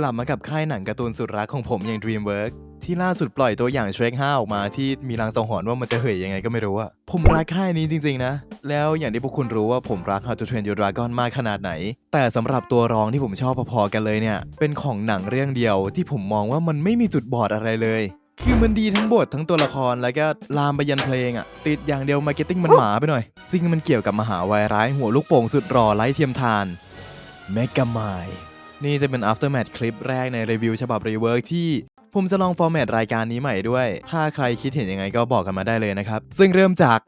กลับมากับค่ายหนังการ์ตูนสุดรักของผมอย่าง DreamWorks ที่ล่าสุดปล่อยตัวอย่าง Shrek 5ออกมาที่มีลางสังหรณ์ว่ามันจะเหยยังไงก็ไม่รู้อะผมรักค่ายนี้จริง ๆ นะ แล้วอย่างที่พวกคุณรู้ว่าผมรัก How to Train Your Dragon มากขนาดไหน แต่สำหรับตัวรองที่ผมชอบพอๆกันเลยเนี่ย เป็นของหนังเรื่องเดียวที่ผมมองว่ามันไม่มีจุดบอดอะไรเลย คือมันดีทั้งบททั้งตัวละครแล้วก็ลามไปยันเพลงอะติดอย่างเดียวมาร์เก็ตติ้งมันหมาไปหน่อยซึ่งมันเกี่ยวกับมหาวายร้ายหัวลูกโป่งสุดหล่อไร้เทียมทานเมกะไม นี่จะเป็น aftermatch คลิปแรกในรีวิวฉบับ rework ที่ผมจะลองฟอร์แมตรายการนี้ใหม่ด้วย ถ้าใครคิดเห็นยังไงก็บอกกันมาได้เลยนะครับ ซึ่งเริ่มจาก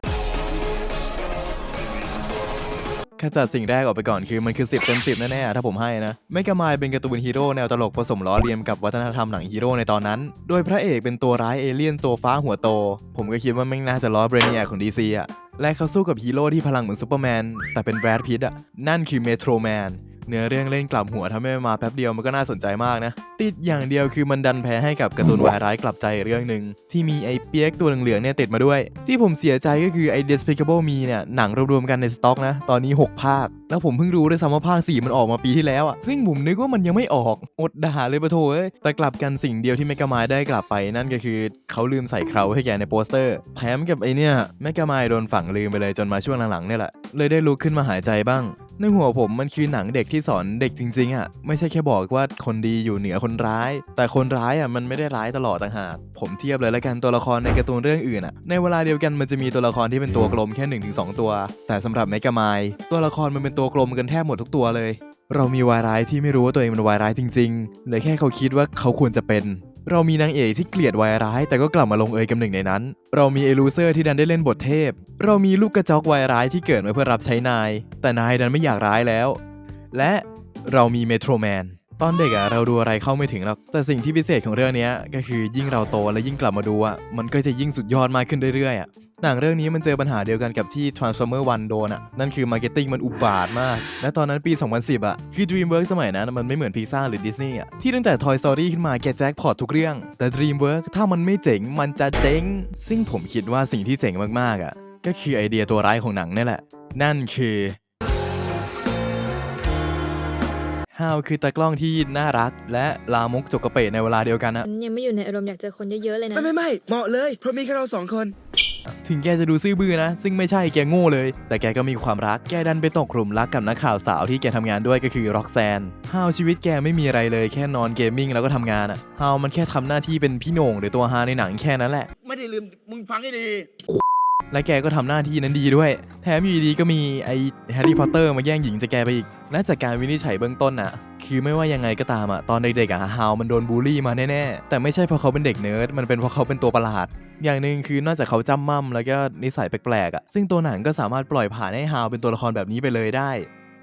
ขจัดสิ่งแรกออกไปก่อนคือมันคือ 10เต็ม10 แน่ๆ ถ้าผมให้นะเมกะไมเป็นการ์ตูนฮีโร่แนวตลกผสมล้อเลียนกับวัฒนธรรมหนังฮีโร่ในตอนนั้น โดยพระเอกเป็นตัวร้ายเอเลี่ยนตัวฟ้าหัวโต ผมก็คิดว่าแม่งน่าจะล้อเบรเนียของ DC อะและเขาสู้กับฮีโร่ที่พลังเหมือนซูเปอร์แมนแต่เป็นแบรดพิตอะนั่นคือเมโทรแมน เนื้อเรื่องเล่นกลับหัวทำให้มาแป๊บเดียวมันก็น่าสนใจมากนะ ติดอย่างเดียวคือมันดันแพ้ให้กับการ์ตูนวายร้ายกลับใจเรื่องหนึ่งที่มีไอ้เปียกตัวเหลืองๆเนี่ยติดมาด้วย ที่ผมเสียใจก็คือไอ้ Despicable Me เนี่ยหนังรวมๆกันในสต็อกนะ ตอนนี้ 6 ภาค แล้วผมเพิ่งรู้ด้วยซ้ำว่าภาค 4 มันออกมาปีที่แล้วอะซึ่งผมนึกว่ามันยังไม่ออกอดด่าเลยปะโถเอ้ยแต่กลับกันสิ่งเดียวที่แมกกามายได้กลับไปนั่นก็คือเขาลืมใส่เคราให้แกในโปสเตอร์แถมกับไอเนี่ยแมกกามายโดนฝังลืมไปเลยจนมาช่วงหลังๆเนี่ยแหละเลยได้ลุกขึ้นมาหายใจบ้าง ในหัวผมมันคือหนังเด็กที่สอนเด็กจริงๆอะไม่ใช่แค่บอกว่าคนดีอยู่เหนือคนร้าย แต่คนร้ายอะมันไม่ได้ร้ายตลอดต่างหากผมเทียบเลยละกันตัวละครในการ์ตูนเรื่องอื่นอะในเวลาเดียวกันมันจะมีตัวละครที่เป็นตัวกลมแค่1นถึงสตัว แต่สำหรับเมกามายตัวละครมันเป็นตัวกลมกันแทบหมดทุกตัวเลย เรามีวายร้ายที่ไม่รู้ว่าตัวเองเป็นวายร้ายจริงๆเลยแค่เขาคิดว่าเขาควรจะเป็น เรามีนางเอกที่เกลียดวายร้าย แต่ก็กลับมาลงเอยกับหนึ่งในนั้น เรามีเอลูเซอร์ที่ดันได้เล่นบทเทพ เรามีลูกกระจอกวายร้ายที่เกิดมาเพื่อรับใช้นาย แต่นายดันไม่อยากร้ายแล้ว และเรามีเมโทรแมนตอนเด็กอะเราดูอะไรเข้าไม่ถึงหรอก แต่สิ่งที่พิเศษของเรื่องนี้ก็คือยิ่งเราโตและยิ่งกลับมาดูอะมันก็จะยิ่งสุดยอดมากขึ้นเรื่อยๆอะ หนังเรื่องนี้มันเจอปัญหาเดียวกันกับที่ Transformer 1 โดนอะนั่นคือมาร์เก็ตติ้งมันอุบาทมาก และตอนนั้นปี 2010อะคือ DreamWorks สมัยนั้นมันไม่เหมือน Pixar หรือ Disney อะที่ตั้งแต่ Toy Story ขึ้นมาแกแจ็คพอตทุกเรื่อง แต่ DreamWorks ถ้ามันไม่เจ๋งมันจะเจ๊ง ซึ่งผมคิดว่าสิ่งที่เจ๋งมากๆอะก็คือไอเดียตัวร้ายของหนังนี่แหละ นั่นคือฮาวคือตากล้องที่น่ารัก และลามกจกกระเปะในเวลาเดียวกันนะยังไม่อยู่ในอารมณ์อยากเจอคนเยอะๆเลยนะ ไม่ไม่ไม่เหมาะเลย เพราะมีแค่เราสองคน ถึงแกจะดูซื่อบื้อนะ ซึ่งไม่ใช่แกโง่เลย แต่แกก็มีความรักแกดันไปตกหลุมรักกับนักข่าวสาวที่แกทำงานด้วยก็คือร็อกแซนฮาวชีวิตแกไม่มีอะไรเลยแค่นอนเกมมิ่งแล้วก็ทำงานอะฮาวมันแค่ทำหน้าที่เป็นพี่โหน่งหรือตัวฮาในหนังแค่นั้นแหละ ไม่ได้ลืมมึงฟังให้ดี และแกก็ทำหน้าที่นั้นดีด้วย แถมอยู่ดีๆก็มีไอ้แฮร์รี่พอตเตอร์มาแย่งหญิงจากแกไปอีก และจากการวินิจฉัยเบื้องต้นน่ะคือไม่ว่ายังไงก็ตามอะตอนเด็กๆอะฮาวมันโดนบูลลี่มาแน่ๆ แต่ไม่ใช่เพราะเขาเป็นเด็กเนิร์ด มันเป็นเพราะเขาเป็นตัวประหลาด อย่างหนึ่งคือนอกจากเขาจำมั่มแล้วก็นิสัยแปลกๆอะซึ่งตัวหนังก็สามารถปล่อยผ่านให้ฮาวเป็นตัวละครแบบนี้ไปเลยได้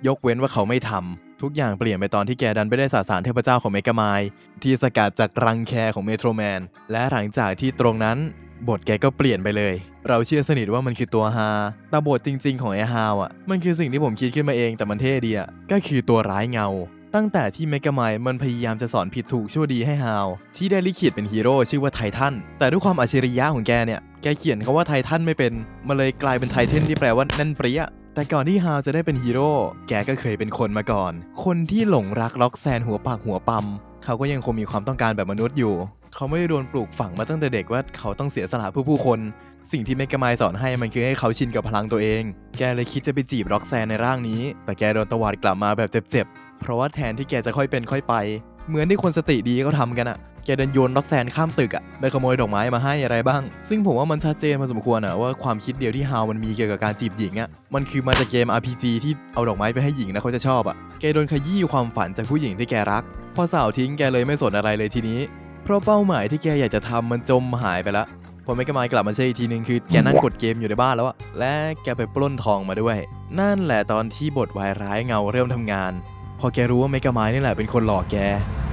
ยกเว้นว่าเขาไม่ทำทุกอย่างเปลี่ยนไปตอนที่แกดันไปได้สาสารเทพเจ้าของเมกามายที่สกัดจากรังแคของเมโทรแมน และหลังจากที่ตรงนั้น บทแกก็เปลี่ยนไปเลย เราเชื่อสนิทว่ามันคือตัวฮาแต่บทจริง ๆ ของไอ้ฮาวอะ มันคือสิ่งที่ผมคิดขึ้นมาเองแต่มันเท่ดีอะ ก็คือตัวร้ายเงา ตั้งแต่ที่เมกามายมันพยายามจะสอนผิดถูกชั่วดีให้ฮาว ที่ได้ลิขิตเป็นฮีโร่ชื่อว่าไททัน แต่ด้วยความอัจฉริยะของแกเนี่ย แกเขียนคาว่าไททันไม่เป็นมันเลยกลายเป็นไทเทนที่แปลว่าแน่นเปรี้ยแต่ก่อนที่ฮาวจะได้เป็นฮีโร่ แกก็เคยเป็นคนมาก่อน คนที่หลงรักล็อกแซนหัวปากหัวปั๊มเขาก็ยังคงมีความต้องการแบบมนุษย์อยู่ เขาไม่ได้โดนปลูกฝังมาตั้งแต่เด็กว่าเขาต้องเสียสละเพื่อผู้คน สิ่งที่เมกามายสอนให้มันคือให้เขาชินกับพลังตัวเอง แกเลยคิดจะไปจีบร็อกแซนในร่างนี้ แต่แกโดนตวาดกลับมาแบบเจ็บๆ เพราะว่าแทนที่แกจะค่อยเป็นค่อยไป เหมือนที่คนสติดีเขาทำกันอะแกเดินโยนล็อกแซนข้ามตึกอะไปขโมยดอกไม้มาให้อะไรบ้าง ซึ่งผมว่ามันชัดเจนพอสมควรอะว่าความคิดเดียวที่ฮาวมันมีเกี่ยวกับการจีบหญิงอะมันคือมาจากเกม RPG ที่เอาดอกไม้ไปให้หญิงแล้วเขาจะชอบอะแกโดนขยี้ความฝันจากผู้หญิงที่แกรัก พอสาวทิ้งแกเลยไม่สนอะไรเลยทีนี้ เพราะเป้าหมายที่แกอยากจะทำมันจมหายไปละพอไม่กมายกลับมาใช่อีกทีนึงคือแกนั่งกดเกมอยู่ในบ้านแล้วอะและแกไปปล้นทองมาด้วย นั่นแหละตอนที่บทวายร้ายเงาเริ่มทำงาน พอแกรู้ว่าเมกามายนี่แหละเป็นคนหลอกแก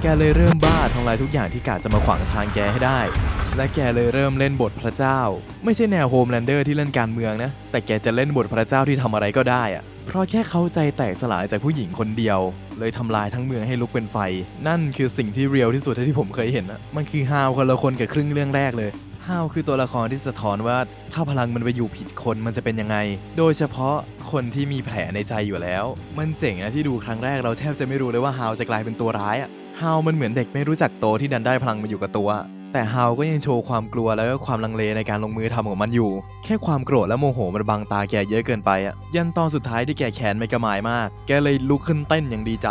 แกเลยเริ่มบ้าทำลายทุกอย่างที่กาจะมาขวางทางแกให้ได้ และแกเลยเริ่มเล่นบทพระเจ้า ไม่ใช่แนวโฮมแลนเดอร์ที่เล่นการเมืองนะ แต่แกจะเล่นบทพระเจ้าที่ทำอะไรก็ได้อะ เพราะแค่เขาใจแตกสลายจากผู้หญิงคนเดียว เลยทำลายทั้งเมืองให้ลุกเป็นไฟ นั่นคือสิ่งที่เรียลที่สุดที่ผมเคยเห็นนะมันคือฮาวคนละคนกับครึ่งเรื่องแรกเลยฮาวคือตัวละครที่สะท้อนว่าถ้าพลังมันไปอยู่ผิดคนมันจะเป็นยังไง โดยเฉพาะคนที่มีแผลในใจอยู่แล้ว มันเจ๋งนะที่ดูครั้งแรกเราแทบจะไม่รู้เลยว่าฮาวจะกลายเป็นตัวร้ายอะฮาวมันเหมือนเด็กไม่รู้จักโตที่ดันได้พลังมาอยู่กับตัว แต่ฮาวก็ยังโชว์ความกลัวแล้วก็ความลังเลในการลงมือทำของมันอยู่ แค่ความโกรธและโมโหมันบังตาแกเยอะเกินไปอะยันตอนสุดท้ายที่แกแค้นไม่กระหมายมาก แกเลยลุกขึ้นเต้นอย่างดีใจ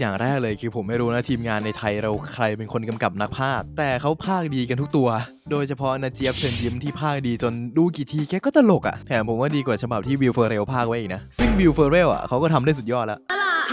อย่างแรกเลยคือผมไม่รู้นะทีมงานในไทยเราใครเป็นคนกำกับนักพากย์แต่เขาพากดีกันทุกตัว โดยเฉพาะนาเจี๊ยบเชิญยิ้มที่พากดีจนดูกี่ทีแกก็ตลกอะ่ะแถมผมว่าดีกว่าฉบับที่วิลเฟอร์เรลพากไว้อีกนะ ซึ่งวิลเฟอร์เรลอะเขาก็ทำได้สุดยอดแล้ว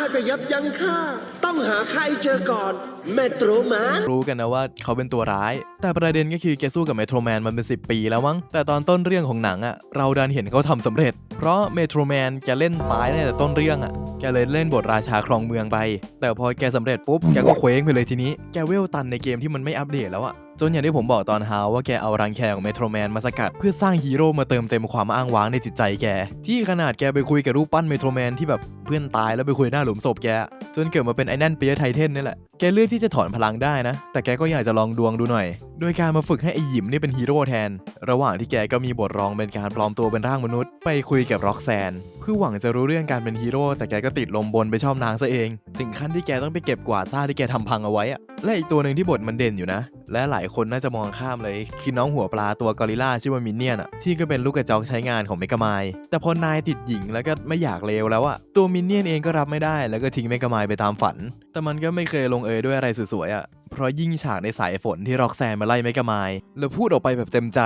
ถ้าจะยับยั้งข้าต้องหาใครเจอก่อน แมโทรแมนรู้กันนะว่าเขาเป็นตัวร้าย แต่ประเด็นก็คือแกสู้กับเมโทรแมนมันเป็น 10 ปีแล้วมั้งแต่ตอนต้นเรื่องของหนังอะเราดันเห็นเขาทำสำเร็จ เพราะเมโทรแมนแกเล่นตายตั้งแต่ต้นเรื่องอะ่ะ แกเลยเล่นบทราชาครองเมืองไป แต่พอแกสำเร็จปุ๊บ แกก็เคว้งไปเลยทีนี้ แกเวลตันในเกมที่มันไม่อัปเดตแล้วอะ่ะ จนอย่างที่ผมบอกตอนฮาวว่าแกเอารังแคของเมโทรแมนมาสกัด เพื่อสร้างฮีโร่มาเติมเต็มความอ้างว้างในจิตใจแก ที่ขนาดแกไปคุยกับรูปปั้นเมโทรแมนที่แบบเพื่อนตายแล้วไปคุยหน้าหลุมศพแก จนเกิดมาเป็นไอ้แน่นเปียไทเทนนี่แหละ แกเลือกที่จะถอนพลังได้นะ แต่แกก็อยากจะลองดวงดูหน่อย โดยการมาฝึกให้ไอหยิมนี่เป็นฮีโร่แทน ระหว่างที่แกก็มีบทรองเป็นการปลอมตัวเป็นร่างมนุษย์ ไปคุยกับร็อกแซน เพื่อหวังจะรู้เรื่องการเป็นฮีโร่ แต่แกก็ติดลมบนไปชอบนางซะเอง ถึงขั้นที่แกต้องไปเก็บกวาดซ่าที่แกทำพังเอาไว้อะและอีกตัวหนึ่งที่บทมันเด่นอยู่นะ และหลายคนน่าจะมองข้ามเลย คือน้องหัวปลาตัวกอริลลาชื่อว่ามินเนี่ยนอะที่ก็เป็นลูกกระจอกใช้งานของเมกามายแต่พอนายติดหญิงแล้วก็ไม่อยากเลวแล้วอะตัวมินเนี่ยนเองก็รับไม่ได้ แล้วก็ทิ้งเมกามายไปตามฝัน แต่มันก็ไม่เคยลงเอยด้วยอะไรสวยๆอะเพราะยิ่งฉากในสายฝนที่ร็อกแซนมาไล่เมกามายแล้วพูดออกไปแบบเต็มใจ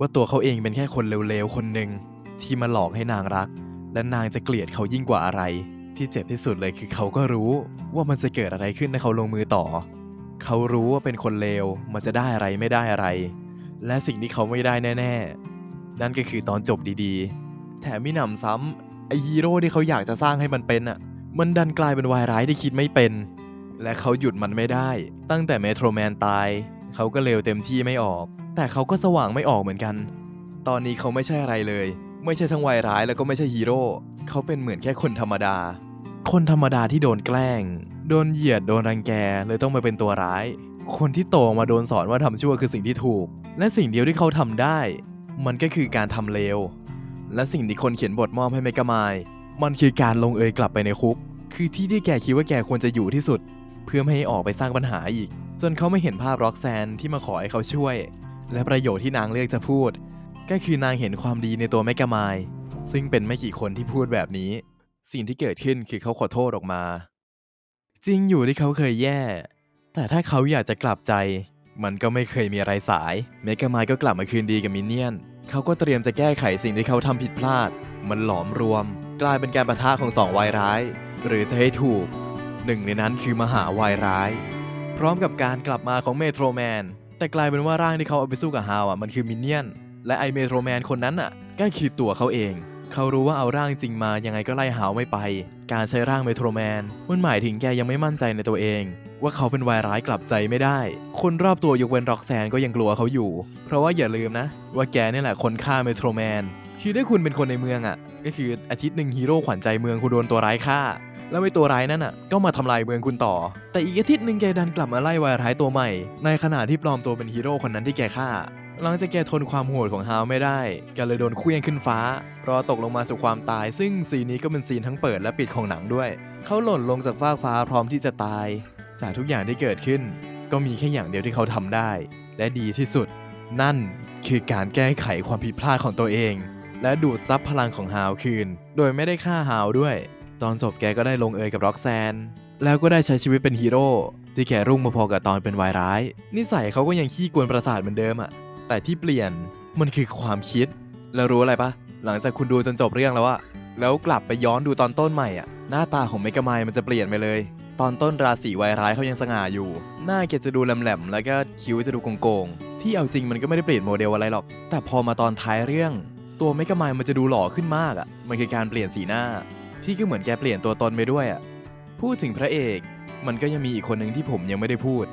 ว่าตัวเขาเองเป็นแค่คนเร็วๆคนหนึ่งที่มาหลอกให้นางรัก และนางจะเกลียดเขายิ่งกว่าอะไร ที่เจ็บที่สุดเลยคือเขาก็รู้ว่ามันจะเกิดอะไรขึ้นถ้าเขาลงมือต่อ เขารู้ว่าเป็นคนเลวมันจะได้อะไรไม่ได้อะไร และสิ่งที่เขาไม่ได้แน่ ๆ นั่นก็คือตอนจบดีๆ แถมมิหนำซ้ำไอฮีโร่ที่เขาอยากจะสร้างให้มันเป็นอะ มันดันกลายเป็นวายร้ายที่คิดไม่เป็น และเขาหยุดมันไม่ได้ ตั้งแต่เมโทรแมนตาย เขาก็เลวเต็มที่ไม่ออก แต่เขาก็สว่างไม่ออกเหมือนกัน ตอนนี้เขาไม่ใช่อะไรเลย ไม่ใช่ทั้งวายร้ายแล้วก็ไม่ใช่ฮีโร่เขาเป็นเหมือนแค่คนธรรมดา คนธรรมดาที่โดนแกล้ง โดนเหยียดโดนรังแกเลยต้องมาเป็นตัวร้าย คนที่โตมาโดนสอนว่าทำชั่วคือสิ่งที่ถูก และสิ่งเดียวที่เขาทำได้ มันก็คือการทำเลว และสิ่งที่คนเขียนบทมอบให้เมกามาย มันคือการลงเอยกลับไปในคุก คือที่ที่แกคิดว่าแกควรจะอยู่ที่สุด เพื่อไม่ให้ออกไปสร้างปัญหาอีก จนเขาไม่เห็นภาพร็อกแซนที่มาขอให้เขาช่วย และประโยชน์ที่นางเลือกจะพูด ก็คือนางเห็นความดีในตัวเมกามาย ซึ่งเป็นไม่กี่คนที่พูดแบบนี้ สิ่งที่เกิดขึ้นคือเขาขอโทษออกมา จริงอยู่ที่เขาเคยแย่ แต่ถ้าเขาอยากจะกลับใจ มันก็ไม่เคยมีอะไรสาย เมกามายก็กลับมาคืนดีกับมินเนี่ยน เขาก็เตรียมจะแก้ไขสิ่งที่เขาทำผิดพลาด มันหลอมรวม กลายเป็นการประทะของสองวายร้าย หรือจะให้ถูก หนึ่งในนั้นคือมหาวายร้าย พร้อมกับการกลับมาของเมโทรแมน แต่กลายเป็นว่าร่างที่เขาเอาไปสู้กับฮาวอะมันคือมินเนี่ยน และไอเมโทรแมนคนนั้นอะก็คือตัวเขาเอง เขารู้ว่าเอาร่างจริงมายังไงก็ไล่หาวไม่ไป การใช้ร่างเมโทรแมน มันหมายถึงแกยังไม่มั่นใจในตัวเอง ว่าเขาเป็นวายร้ายกลับใจไม่ได้ คนรอบตัวยกเว้นร็อกแซนก็ยังกลัวเขาอยู่ เพราะว่าอย่าลืมนะ ว่าแกนี่แหละคนฆ่าเมโทรแมน คือถ้าคุณเป็นคนในเมืองอะ ก็คืออาทิตย์หนึ่งฮีโร่ขวัญใจเมืองคุณโดนตัวร้ายฆ่า แล้วไอ้ตัวร้ายนั่นอะ ก็มาทำลายเมืองคุณต่อ แต่อีกอาทิตย์หนึ่งแกดันกลับมาไล่วายร้ายตัวใหม่ ในขณะที่ปลอมตัวเป็นฮีโร่คนนั้นที่แกฆ่า หลังจากแกทนความโหดของฮาวไม่ได้แกเลยโดนเคลื่องขึ้นฟ้า รอตกลงมาสู่ความตาย ซึ่งซีนนี้ก็เป็นซีนทั้งเปิดและปิดของหนังด้วย เขาหล่นลงจากฟากฟ้าพร้อมที่จะตาย จากทุกอย่างที่เกิดขึ้น ก็มีแค่อย่างเดียวที่เขาทำได้ และดีที่สุด นั่นคือการแก้ไขความผิดพลาดของตัวเอง และดูดซับพลังของฮาวคืน โดยไม่ได้ฆ่าฮาวด้วย ตอนจบแกก็ได้ลงเอยกับร็อกแซนแล้วก็ได้ใช้ชีวิตเป็นฮีโร่ที่แกรุ่งมาพอกับตอนเป็นวายร้าย นิสัยเขาก็ยังขี้กวนประสาทเหมือนเดิมอะ แต่ที่เปลี่ยนมันคือความคิด แล้วรู้อะไรปะหลังจากคุณดูจนจบเรื่องแล้วอะแล้วกลับไปย้อนดูตอนต้นใหม่อะหน้าตาของเมกามายมันจะเปลี่ยนไปเลย ตอนต้นราศีวายร้ายเขายังสง่าอยู่ หน้าแกจะดูแหลมๆแล้วก็คิ้วจะดูโกงๆที่เอาจริงมันก็ไม่ได้เปลี่ยนโมเดลอะไรหรอก แต่พอมาตอนท้ายเรื่อง ตัวเมกามายมันจะดูหล่อขึ้นมากอะมันคือการเปลี่ยนสีหน้า ที่ก็เหมือนแกเปลี่ยนตัวตนไปด้วยอะพูดถึงพระเอก มันก็ยังมีอีกคนหนึ่งที่ผมยังไม่ได้พูด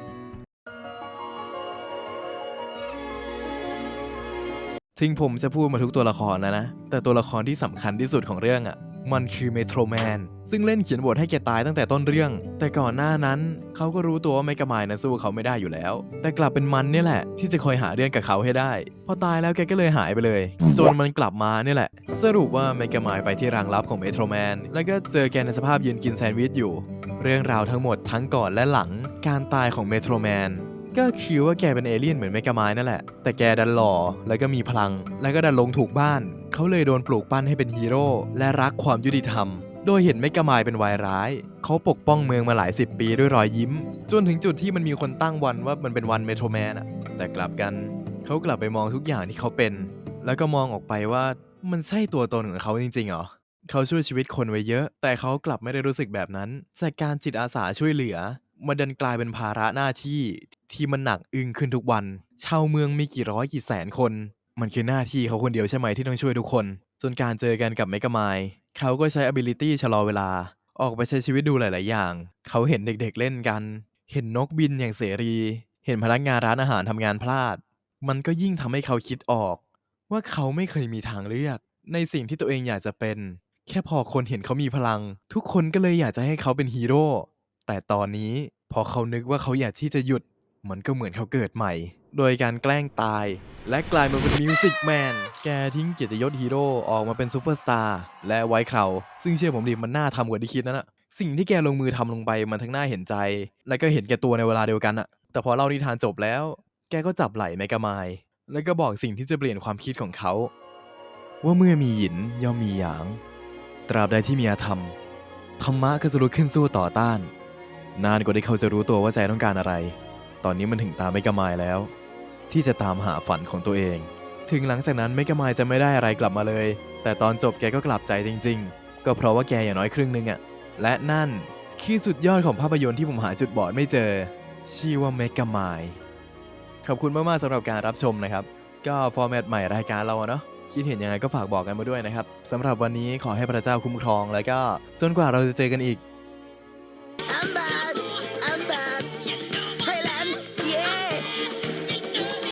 ถึงผมจะพูดมาทุกตัวละครแล้วนะ แต่ตัวละครที่สำคัญที่สุดของเรื่องอะ่ะ มันคือเมโทรแมน ซึ่งเล่นเขียนบทให้แกตายตั้งแต่ต้นเรื่อง แต่ก่อนหน้านั้น เขาก็รู้ตัวว่าเมกามายนะสู้เขาไม่ได้อยู่แล้ว แต่กลับเป็นมันเนี่ยแหละ ที่จะคอยหาเรื่องกับเขาให้ได้ พอตายแล้วแกก็เลยหายไปเลย จนมันกลับมาเนี่ยแหละ สรุปว่าเมกามายไปที่รังลับของเมโทรแมน แล้วก็เจอแกในสภาพยืนกินแซนด์วิชอยู่ เรื่องราวทั้งหมดทั้งก่อนและหลัง การตายของเมโทรแมน ก็คือว่าแกเป็นเอเลี่ยนเหมือนเมกามายนั่นแหละ แต่แกดันหล่อแล้วก็มีพลัง แล้วก็ดันลงถูกบ้าน เขาเลยโดนปลูกปั้นให้เป็นฮีโร่และรักความยุติธรรม โดยเห็นเมกามายเป็นวายร้าย เขาปกป้องเมืองมาหลายสิบปีด้วยรอยยิ้ม จนถึงจุดที่มันมีคนตั้งวันว่ามันเป็นวันเมโทรแมนอะแต่กลับกันเขากลับไปมองทุกอย่างที่เขาเป็น แล้วก็มองออกไปว่ามันใช่ตัวตนของเขาจริงๆเหรอเขาช่วยชีวิตคนไว้เยอะ แต่เขากลับไม่ได้รู้สึกแบบนั้นจากการจิตอาสาช่วยเหลือ มันดันกลายเป็นภาระหน้าที่ที่มันหนักอึ้งขึ้นทุกวัน ชาวเมืองมีกี่ร้อยกี่แสนคน มันคือหน้าที่เขาคนเดียวใช่ไหมที่ต้องช่วยทุกคนส่วนการเจอกันกับเมกามายเขาก็ใช้ ability ชะลอเวลา ออกไปใช้ชีวิตดูหลาย ๆ อย่าง เขาเห็นเด็ก ๆ เล่นกัน เห็นนกบินอย่างเสรี เห็นพนักงานร้านอาหารทำงานพลาด มันก็ยิ่งทำให้เขาคิดออก ว่าเขาไม่เคยมีทางเลือก ในสิ่งที่ตัวเองอยากจะเป็น แค่พอคนเห็นเขามีพลัง ทุกคนก็เลยอยากจะให้เขาเป็นฮีโร่ แต่ตอนนี้พอเขานึกว่าเขาอยากที่จะหยุด มันก็เหมือนเขาเกิดใหม่ โดยการแกล้งตาย และกลายมาเป็นมิวสิกแมนแกทิ้งเกียรติยศฮีโร่ออกมาเป็นซูเปอร์สตาร์และไวท์เคราซึ่งเชื่อผมดิมันน่าทำกว่าที่คิดนั่นอะสิ่งที่แกลงมือทำลงไปมันทั้งน่าเห็นใจ และก็เห็นแกตัวในเวลาเดียวกันอะแต่พอเล่านิทานจบแล้ว แกก็จับไหล่แมกามายแล้วก็บอกสิ่งที่จะเปลี่ยนความคิดของเขา ว่าเมื่อมีหยินย่อมมีหยาง ตราบใดที่มีอาธรรมธรรมะก็จะลุกขึ้นสู้ต่อต้าน นานกว่าที่เขาจะรู้ตัวว่าใจต้องการอะไร ตอนนี้มันถึงตามเมกามายแล้ว ที่จะตามหาฝันของตัวเอง ถึงหลังจากนั้นเมกามายจะไม่ได้อะไรกลับมาเลย แต่ตอนจบแกก็กลับใจจริง ๆ ก็เพราะว่าแกอย่างน้อยครึ่งหนึงอะและนั่นคือสุดยอดของภาพยนตร์ที่ผมหาจุดบอดไม่เจอ ชื่อว่าเมกามายขอบคุณมากๆสำหรับการรับชมนะครับ ก็ฟอร์แมตใหม่รายการเราเนาะคิดเห็นยังไงก็ฝากบอกกันมาด้วยนะครับสำหรับวันนี้ขอให้พระเจ้าคุ้มครองแล้วก็จนกว่าเราจะเจอกันอีก